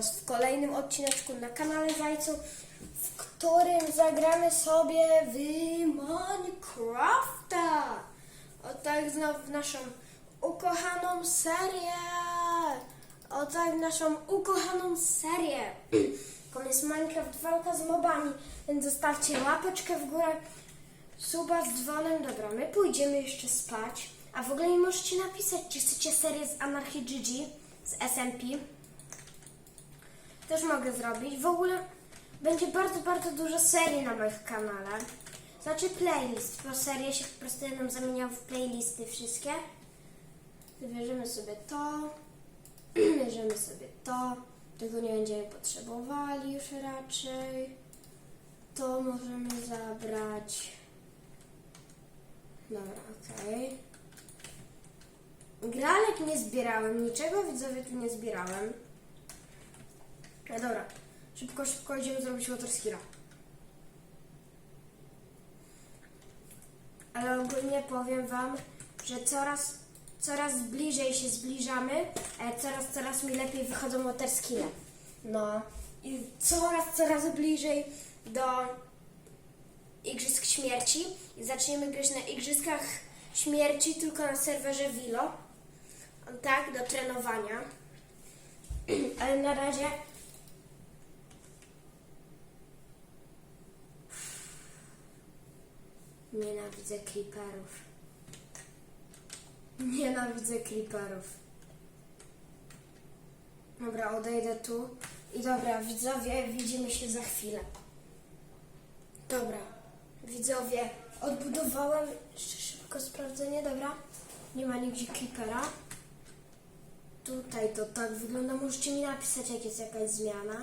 Was w kolejnym odcineczku na kanale Zajcu, w którym zagramy sobie w Minecrafta. O tak w naszą ukochaną serię. O tak w naszą ukochaną serię. Jest Minecraft walka z mobami. Więc zostawcie łapeczkę w górę, suba z dzwonem. Dobra, my pójdziemy jeszcze spać. A w ogóle mi możecie napisać, czy chcecie serię z Anarchy GG, z SMP. Też mogę zrobić. W ogóle będzie bardzo, bardzo dużo serii na moim kanale. Znaczy playlist, bo serie się po prostu będą zamieniały w playlisty wszystkie. Wybierzemy sobie to. Bierzemy sobie to. Tego nie będziemy potrzebowali już raczej. To możemy zabrać. Dobra, okej. Gralek nie zbierałem, niczego widzowie tu nie zbierałem. No dobra, szybko, szybko idziemy zrobić water skilla. Ale ogólnie powiem wam, że coraz, coraz bliżej się zbliżamy, e, coraz, coraz mi lepiej wychodzą water skille. No i coraz, coraz bliżej do Igrzysk Śmierci i zaczniemy grać na Igrzyskach Śmierci tylko na serwerze Wilo. Tak, do trenowania. Ale na razie nienawidzę creeperów. Nienawidzę creeperów. Dobra, odejdę tu. I dobra, widzowie, widzimy się za chwilę. Dobra, widzowie, odbudowałem jeszcze szybko sprawdzenie, dobra? Nie ma nigdzie creepera. Tutaj to tak wygląda. Możecie mi napisać, jak jest jakaś zmiana.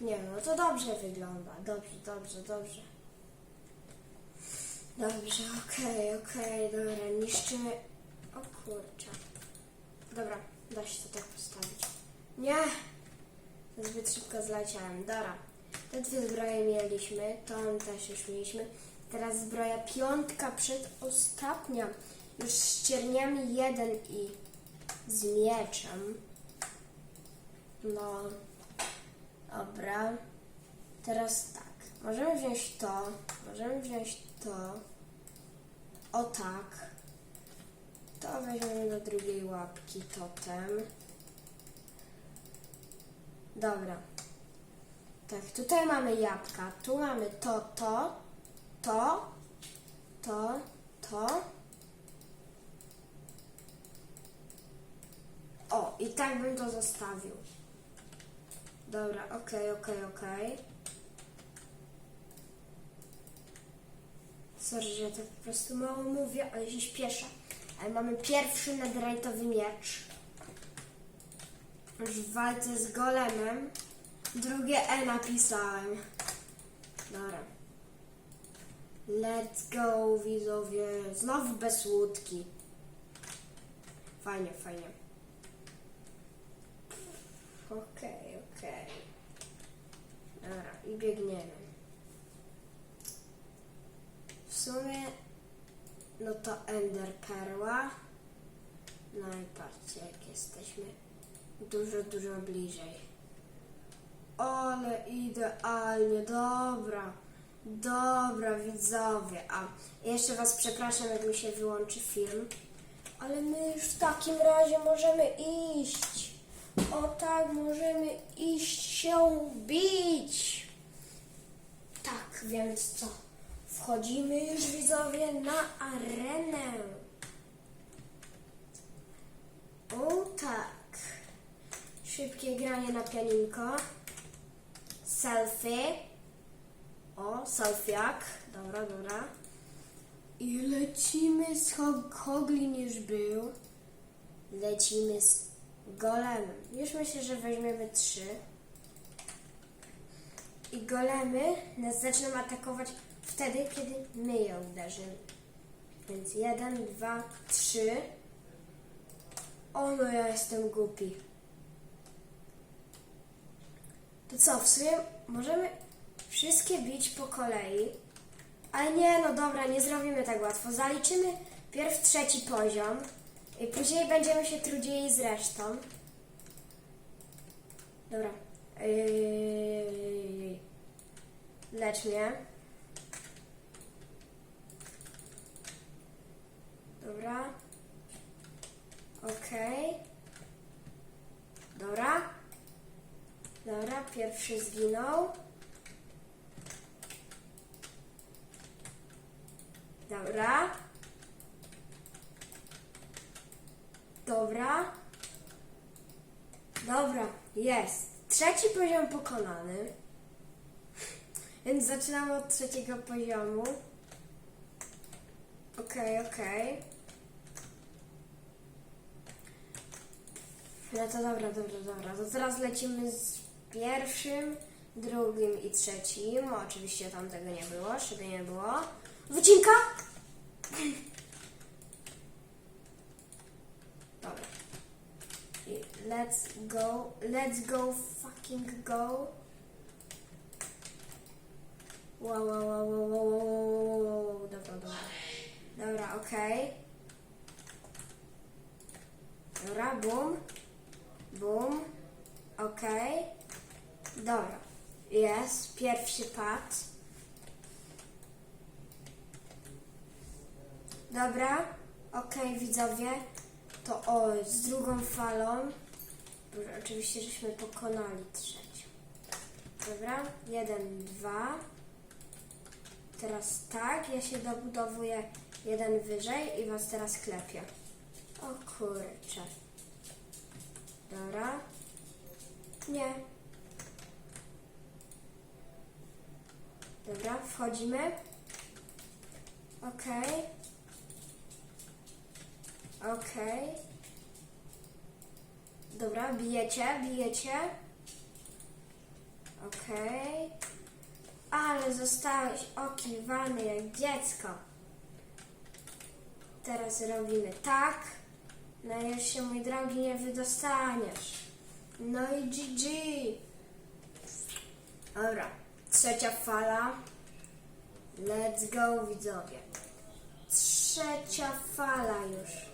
Nie no, to dobrze wygląda. Dobrze, dobrze, dobrze. Dobrze, okej, okej, dobra, niszczymy. O kurczę. Dobra, da się to tak postawić. Nie! Zbyt szybko zleciałem. Dobra. Te dwie zbroje mieliśmy, tą też już mieliśmy. Teraz zbroja piątka przedostatnia. Już z cierniami jeden i z mieczem. No. Dobra. Teraz tak. Możemy wziąć to. Możemy wziąć to. O tak. To weźmiemy do drugiej łapki totem. Dobra. Tak, tutaj mamy jabłka, tu mamy to, to, to, to, to. O, i tak bym to zostawił. Dobra, okej, okej, okej. Sorry, że ja tak po prostu mało mówię, ale się śpieszę. Ale mamy pierwszy netherite'owy miecz. Już w walce z golemem. Drugie E napisałem. Dobra. Let's go, widzowie. Znowu bez łódki. Fajnie, fajnie. Okej, okej. Dobra, i biegniemy. W sumie, no to Ender Perła. No i patrzcie, jak jesteśmy dużo, dużo bliżej. Ale idealnie, dobra. Dobra, widzowie. A jeszcze Was przepraszam, jak mi się wyłączy film. Ale my już w takim razie możemy iść. O tak, możemy iść się bić. Tak, więc co? Wchodzimy już widzowie na arenę. O tak. Szybkie granie na pianinko. Selfie. O, selfiak. Dobra, dobra. I lecimy z Hog Hoglin już był. Lecimy z golemem. Już myślę, że weźmiemy trzy. I golemy nas zaczną atakować wtedy, kiedy my je uderzymy. Więc jeden, dwa, trzy. O no, ja jestem głupi. To co, w sumie możemy wszystkie bić po kolei. Ale nie, no dobra, nie zrobimy tak łatwo. Zaliczymy pierw trzeci poziom i później będziemy się trudzili z resztą. Dobra. Yy, lecz mnie. Dobra. Okej. Dobra. Dobra, pierwszy zginął. Dobra. Dobra. Dobra, jest. Trzeci poziom pokonany. Więc zaczynamy od trzeciego poziomu. Okej, okej. No to dobra, dobra, dobra. To teraz lecimy z pierwszym, drugim i trzecim. Oczywiście tam tego nie było, żeby nie było. Wycinka! Dobra. Let's go, let's go, fucking go. Wow, wow, wow, wow, wow, wow, wow, wow, wow, dobra, dobra. Dobra, okej. Dobra, bum. Bum. Okej. Dobra. Jest, pierwszy pad. Dobra, okej widzowie, to o, z drugą falą, bo oczywiście żeśmy pokonali trzecią. Dobra, jeden, dwa. Teraz tak, ja się dobudowuję jeden wyżej i was teraz klepię. O kurczę. Dobra. Nie. Dobra, wchodzimy. Okej. Okej. Dobra, bijecie, bijecie. Okej. Ale zostałeś okiwany jak dziecko. Teraz robimy tak. No już się, mój drogi, nie wydostaniesz. No i GG. Dobra, trzecia fala. Let's go, widzowie. Trzecia fala już.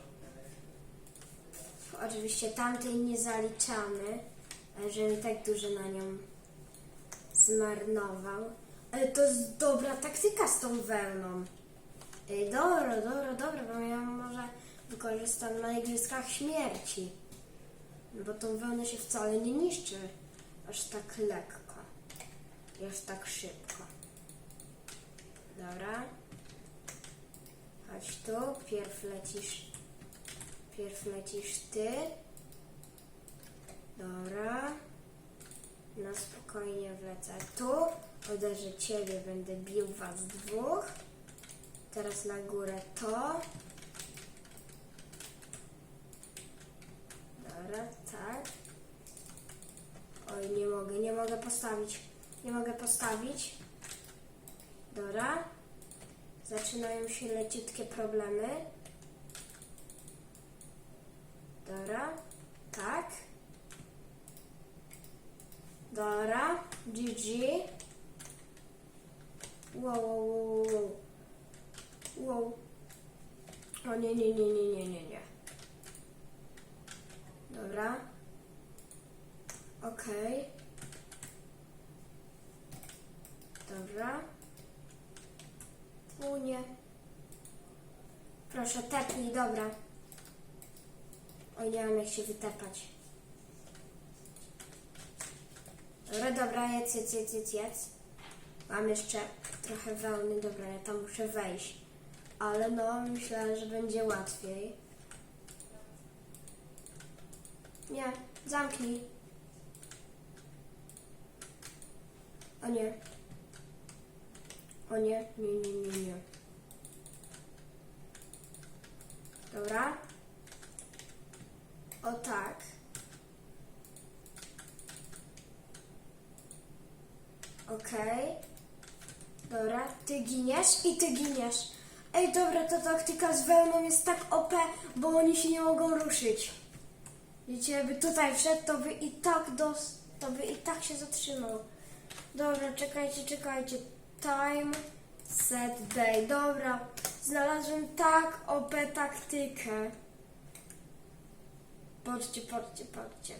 Oczywiście tamtej nie zaliczamy, żebym tak dużo na nią zmarnował. Ale to jest dobra taktyka z tą wełną. Ej, dobra, dobra, dobra, bo ja może wykorzystam na igrzyskach śmierci. No bo tą wełnę się wcale nie niszczy aż tak lekko. Aż tak szybko. Dobra. Chodź tu, pierw lecisz. Pierw lecisz ty. Dobra. Na spokojnie wlecę tu. Uderzę ciebie, będę bił was dwóch. Teraz na górę to. Dobra, tak. Oj, nie mogę, nie mogę postawić. Nie mogę postawić. Dobra. Zaczynają się leciutkie problemy. Dobra. Tak. Dobra. GG. Wow, wow, wow, wow. Wow. O nie, nie, nie, nie, nie, nie, nie. Dobra. Okej. Dobra. Tu nie. Proszę, tepnij, dobra. Oj, nie mam jak się wytepać. Dobra, dobra, jedz, jedz, jedz, jedz, jedz. Mam jeszcze trochę wełny, dobra, ja tam muszę wejść. Ale no, myślę, że będzie łatwiej. Nie, zamknij. O nie. O nie, nie, nie, nie, nie. Dobra. O tak. Okej. Dobra, ty giniesz i ty giniesz. Ej, dobra, ta taktyka z wełną jest tak OP, bo oni się nie mogą ruszyć. Wiecie, by tutaj wszedł, to by i tak dos... to by i tak się zatrzymał. Dobra, czekajcie, czekajcie. Time, set, day. Dobra, znalazłem tak OP taktykę. Patrzcie, patrzcie, patrzcie.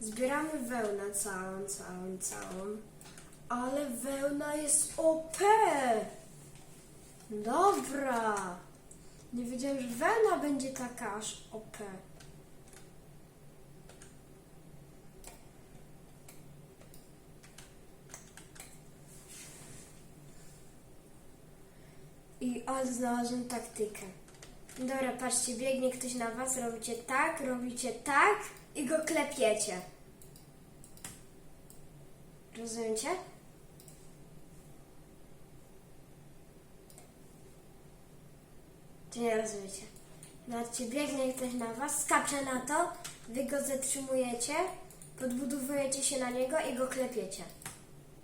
Zbieramy wełnę całą, całą, całą. Ale wełna jest OP! Dobra! Nie wiedziałem, że wełna będzie taka aż OP. I on znalazłem taktykę. Dobra, patrzcie, biegnie ktoś na was, robicie tak, robicie tak i go klepiecie. Rozumiecie? Nie rozumiecie? Zobaczcie, biegnie ktoś na was, skacze na to, wy go zatrzymujecie, podbudowujecie się na niego i go klepiecie.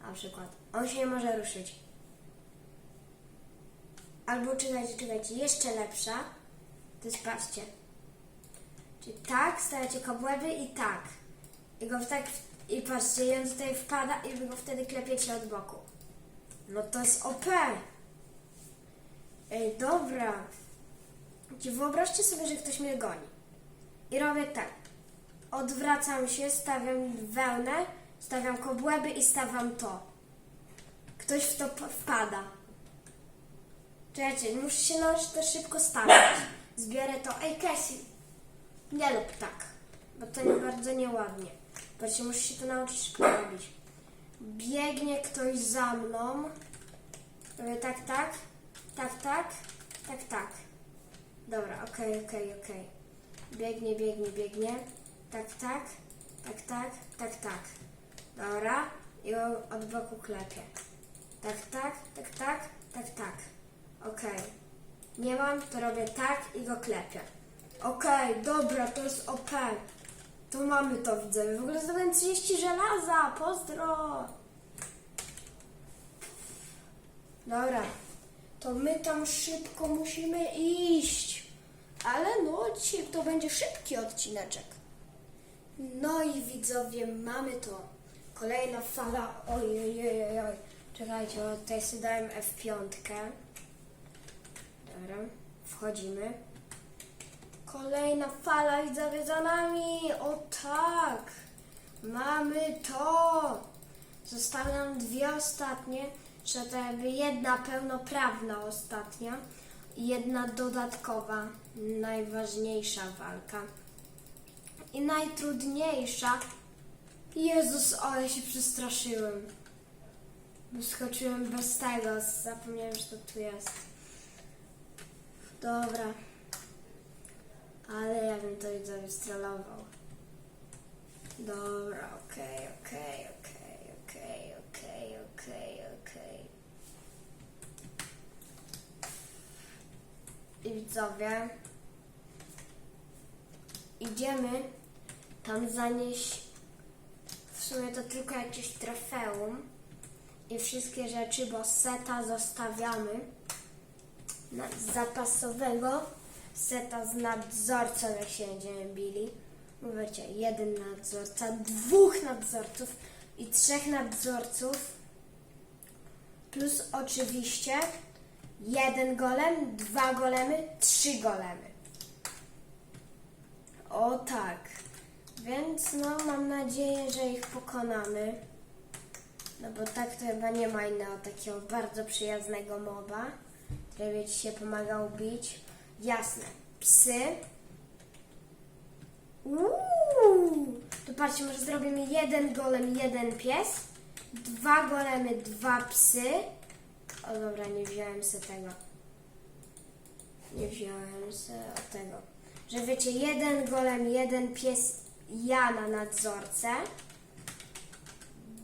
Na przykład. On się nie może ruszyć. Albo czekajcie, czekajcie, jeszcze lepsza. To jest patrzcie. Czyli tak, stawiacie kobłęby i tak. I go tak, i patrzcie, i on tutaj wpada i wy go wtedy klepiecie od boku. No to jest OP. Ej, dobra. Ci Wyobraźcie sobie, że ktoś mnie goni. I robię tak. Odwracam się, stawiam wełnę, stawiam kobłęby i stawiam to. Ktoś w to wpada. Czekajcie, muszę się nauczyć to szybko stawiać. Zbiorę to. Ej, Casey, nie lub tak, bo to nie bardzo nieładnie. Patrzcie, muszę się to nauczyć szybko robić. Biegnie ktoś za mną. Robię tak, tak, tak, tak, tak, tak. Dobra, okej, okej, okej. Biegnie, biegnie, biegnie. Tak, tak, tak, tak, tak, tak. Dobra, i od boku klepię. Tak, tak, tak, tak, tak, tak. Okej. Nie mam, to robię tak i go klepię. Okej, dobra, to jest OP. To mamy to, widzę. W ogóle zdobyłem 30 żelaza. Pozdro! Dobra. To my tam szybko musimy iść. Ale no, dzisiaj to będzie szybki odcineczek. No i widzowie, mamy to. Kolejna fala. Oj, oj, oj, oj. Czekajcie, bo tutaj sobie dałem F5. Dobra, wchodzimy. Kolejna fala widzowie za nami. O tak. Mamy to. Zostały nam dwie ostatnie. Że to jakby jedna pełnoprawna ostatnia jedna dodatkowa, najważniejsza walka. I najtrudniejsza. Jezus, ale się przestraszyłem. Wyskoczyłem bez tego, zapomniałem, że to tu jest. Dobra. Ale ja bym to widzowie strollował. Dobra, okej, okej, okej, okej, okej, okej, okej. I widzowie, idziemy tam zanieść w sumie to tylko jakieś trofeum i wszystkie rzeczy, bo seta zostawiamy na zapasowego seta z nadzorcą, jak się będziemy bili. Mówicie, jeden nadzorca, dwóch nadzorców i trzech nadzorców. Plus oczywiście jeden golem, dwa golemy, trzy golemy. O tak. Więc no mam nadzieję, że ich pokonamy. No bo tak to chyba nie ma innego takiego bardzo przyjaznego moba, który będzie się pomagał bić. Jasne. Psy. Uuu. To patrzcie, może zrobimy jeden golem, jeden pies. Dwa golemy, dwa psy. O dobra, nie wziąłem se tego. Nie wziąłem se tego. Że wiecie, jeden golem, jeden pies, ja na nadzorcę.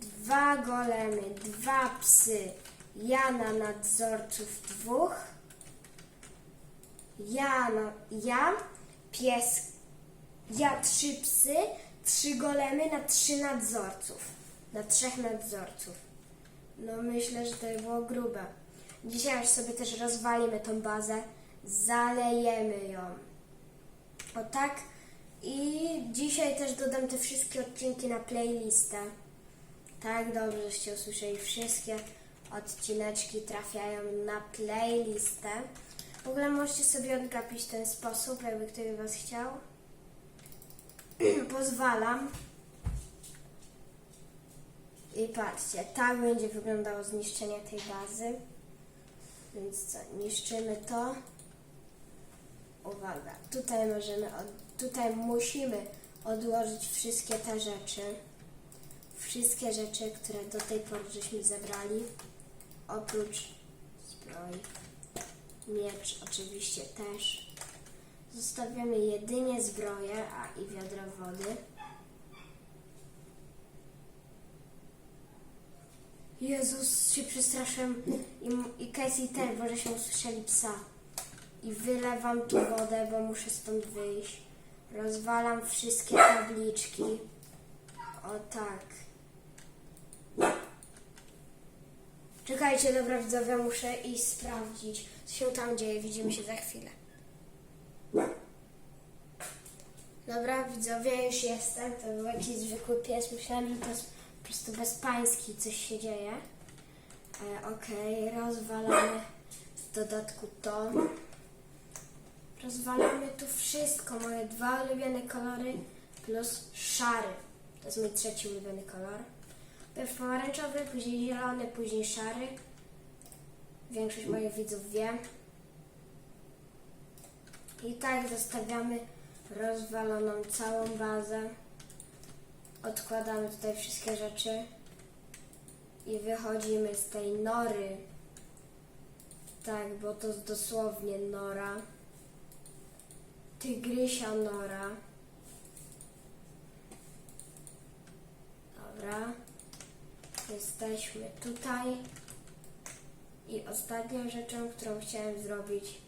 Dwa golemy, dwa psy, ja na nadzorców dwóch. Ja, na, ja, pies, ja trzy psy, trzy golemy na trzy nadzorców. Na trzech nadzorców. No myślę, że to by było grube. Dzisiaj już sobie też rozwalimy tą bazę, zalejemy ją. O tak. I dzisiaj też dodam te wszystkie odcinki na playlistę. Tak, dobrze, żeście usłyszeli. Wszystkie odcineczki trafiają na playlistę. W ogóle możecie sobie odgapić ten sposób, jakby ktoś was chciał. Pozwalam. I patrzcie, tak będzie wyglądało zniszczenie tej bazy. Więc co, niszczymy to. Uwaga, tutaj możemy, od, tutaj musimy odłożyć wszystkie te rzeczy. Wszystkie rzeczy, które do tej pory żeśmy zebrali. Oprócz zbroi. Miecz oczywiście też. Zostawiamy jedynie zbroję, a i wiadro wody. Jezus, się przestraszyłem i, i Casey też, bo żeśmy usłyszeli psa. I wylewam tu wodę, bo muszę stąd wyjść. Rozwalam wszystkie tabliczki. O tak. Czekajcie, dobra widzowie, muszę iść sprawdzić, co się tam dzieje. Widzimy się za chwilę. Dobra, widzowie, już jestem. To był jakiś zwykły pies. Myślałem, że to jest prostu bezpański, coś się dzieje. E, Okej, rozwalamy w dodatku to. Rozwalamy tu wszystko. Moje dwa ulubione kolory plus szary. To jest mój trzeci ulubiony kolor. Pierw pomarańczowy, później zielony, później szary. Większość moich widzów wie. I tak zostawiamy rozwaloną całą bazę. Odkładamy tutaj wszystkie rzeczy i wychodzimy z tej nory. Tak, bo to dosłownie nora. Tygrysia nora. Dobra. Jesteśmy tutaj. I ostatnią rzeczą, którą chciałem zrobić,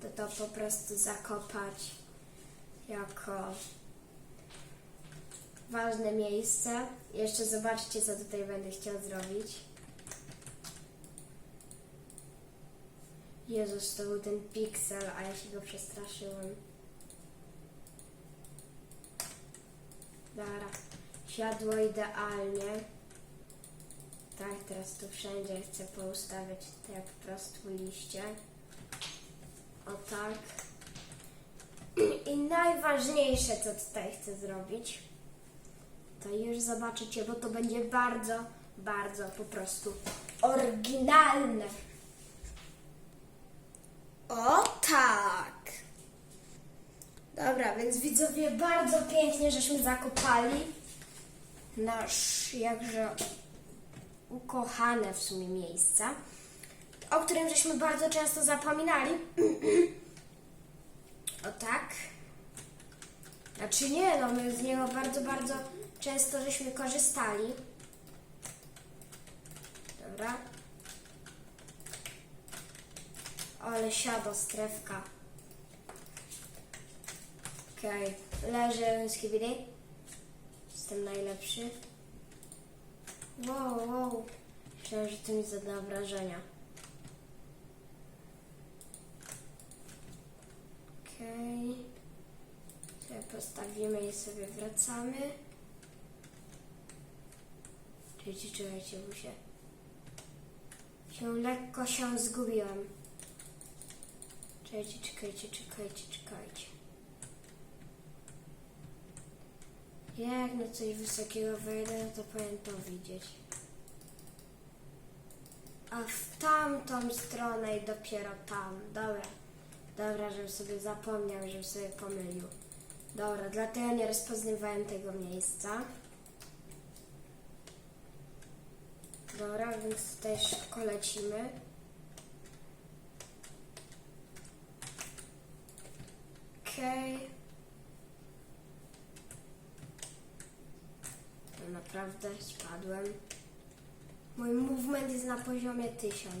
to to po prostu zakopać jako ważne miejsce. Jeszcze zobaczcie, co tutaj będę chciał zrobić. Jezus, to był ten piksel, a ja się go przestraszyłem. Dobra, siadło idealnie. Tak, teraz tu wszędzie chcę poustawiać tak po prostu liście. O tak. I najważniejsze, co tutaj chcę zrobić, to już zobaczycie, bo to będzie bardzo, bardzo po prostu oryginalne. O tak! Dobra, więc widzowie, bardzo pięknie żeśmy zakopali nasz jakże ukochane w sumie miejsca, o którym żeśmy bardzo często zapominali. o tak. Znaczy nie, no my z niego bardzo, bardzo często żeśmy korzystali. Dobra. Ale siada strefka. Okej, leży skibidi. Jestem najlepszy. Wow, wow. Myślałem, że to mi zada obrażenia. Okej. Sobie postawimy i sobie wracamy. Czekajcie, czekajcie, bo się... się lekko się zgubiłem. Czekajcie, czekajcie, czekajcie, czekajcie. Jak na coś wysokiego wejdę, to powinien to widzieć. A w tamtą stronę i dopiero tam. Dobra. Dobra, żebym sobie zapomniał, żebym sobie pomylił. Dobra, dlatego nie rozpoznawałem tego miejsca. Dobra, więc tutaj szybko lecimy. Okej. To naprawdę spadłem. Mój movement jest na poziomie 1000.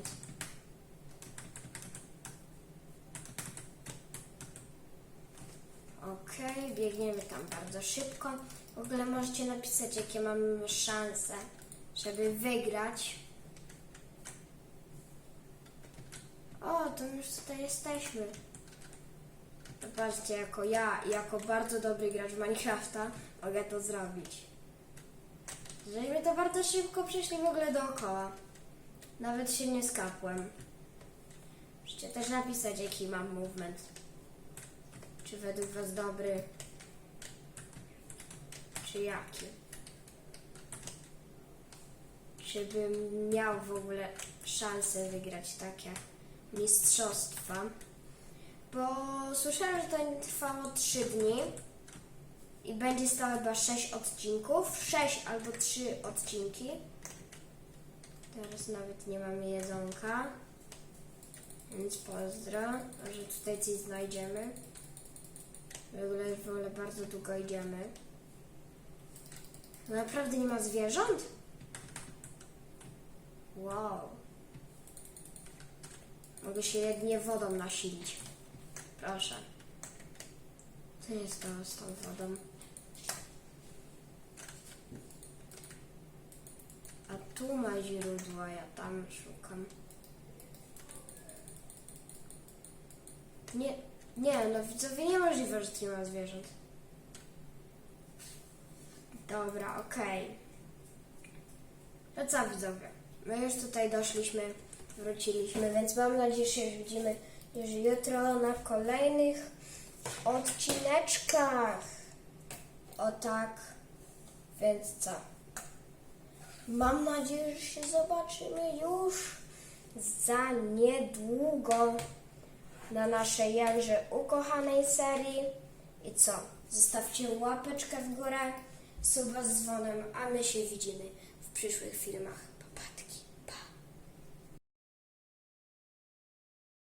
Okej, biegniemy tam bardzo szybko. W ogóle możecie napisać, jakie mamy szanse, żeby wygrać. O, to już tutaj jesteśmy. Zobaczcie, jako ja, jako bardzo dobry gracz Minecrafta, mogę to zrobić. Żeśmy to bardzo szybko przeszli w ogóle dookoła. Nawet się nie skapłem. Możecie też napisać, jaki mam movement. Czy według Was dobry? Czy jaki? Żebym miał w ogóle szansę wygrać takie mistrzostwa. Bo słyszałem, że to trwało 3 dni i będzie stało chyba 6 odcinków. 6 albo 3 odcinki. Teraz nawet nie mamy jedzonka. Więc pozdro, że tutaj coś znajdziemy. W ogóle, w ogóle bardzo długo idziemy. Naprawdę nie ma zwierząt? Wow. Mogę się jedynie wodą nasilić. Proszę. Co jest to z tą wodą? A tu ma źródło, ja tam szukam. Nie, nie, no widzowie, niemożliwe, że tu nie ma zwierząt. Dobra, okej. No co widzowie, my już tutaj doszliśmy, wróciliśmy, więc mam nadzieję, że się widzimy już jutro na kolejnych odcineczkach. O tak, więc co? Mam nadzieję, że się zobaczymy już za niedługo na naszej jakże ukochanej serii. I co? Zostawcie łapeczkę w górę, suba z dzwonem, a my się widzimy w przyszłych filmach.